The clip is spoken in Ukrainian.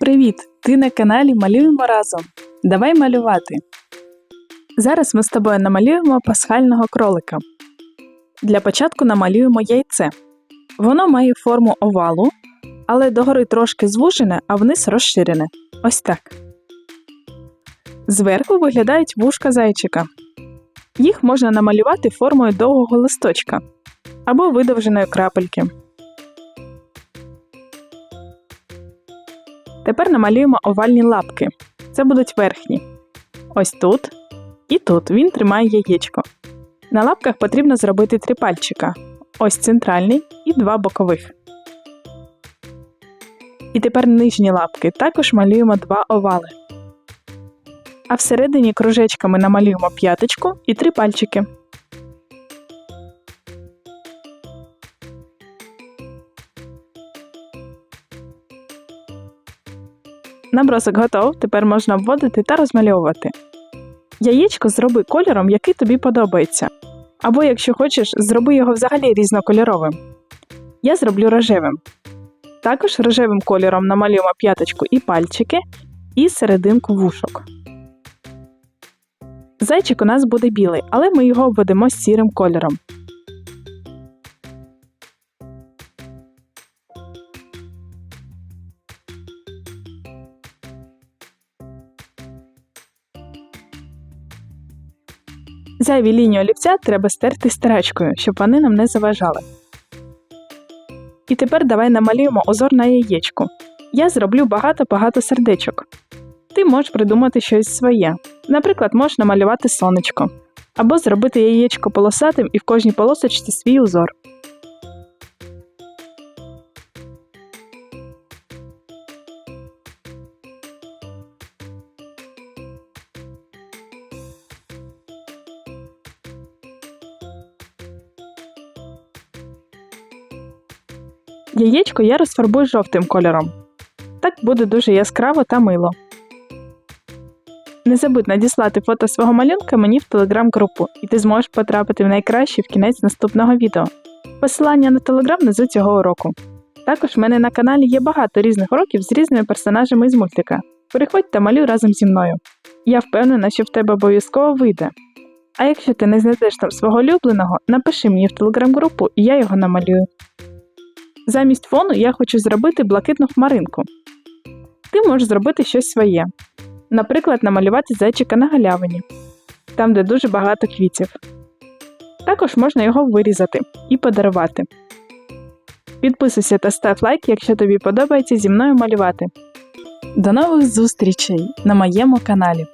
Привіт! Ти на каналі Малюємо разом. Давай малювати. Зараз ми з тобою намалюємо пасхального кролика. Для початку намалюємо яйце. Воно має форму овалу, але догори трошки звужене, а вниз розширене. Ось так. Зверху виглядають вушка зайчика. Їх можна намалювати формою довгого листочка або видовженої крапельки. Тепер намалюємо овальні лапки. Це будуть верхні. Ось тут і тут він тримає яєчко. На лапках потрібно зробити три пальчика. Ось центральний і два бокових. І тепер нижні лапки також малюємо два овали. А всередині кружечками намалюємо п'яточку і три пальчики. Набросок готов, тепер можна обводити та розмальовувати. Яєчко зроби кольором, який тобі подобається. Або, якщо хочеш, зроби його взагалі різнокольоровим. Я зроблю рожевим. Також рожевим кольором намалюємо п'яточку і пальчики, і серединку вушок. Зайчик у нас буде білий, але ми його обведемо сірим кольором. Зайві лінії олівця треба стерти стирачкою, щоб вони нам не заважали. І тепер давай намалюємо озор на яєчку. Я зроблю багато-багато сердечок. Ти можеш придумати щось своє. Наприклад, можеш намалювати сонечко, або зробити яєчко полосатим і в кожній полосочці свій узор. Яєчко я розфарбую жовтим кольором. Так буде дуже яскраво та мило. Не забудь надіслати фото свого малюнка мені в телеграм-групу, і ти зможеш потрапити в найкращий в кінець наступного відео. Посилання на телеграм внизу цього уроку. Також в мене на каналі є багато різних уроків з різними персонажами із мультика. Переходь та малюй разом зі мною. Я впевнена, що в тебе обов'язково вийде. А якщо ти не знайдеш там свого улюбленого, напиши мені в телеграм-групу і я його намалюю. Замість фону я хочу зробити блакитну хмаринку. Ти можеш зробити щось своє. Наприклад, намалювати зайчика на галявині, там, де дуже багато квітів. Також можна його вирізати і подарувати. Підписуйся та став лайк, якщо тобі подобається зі мною малювати. До нових зустрічей на моєму каналі!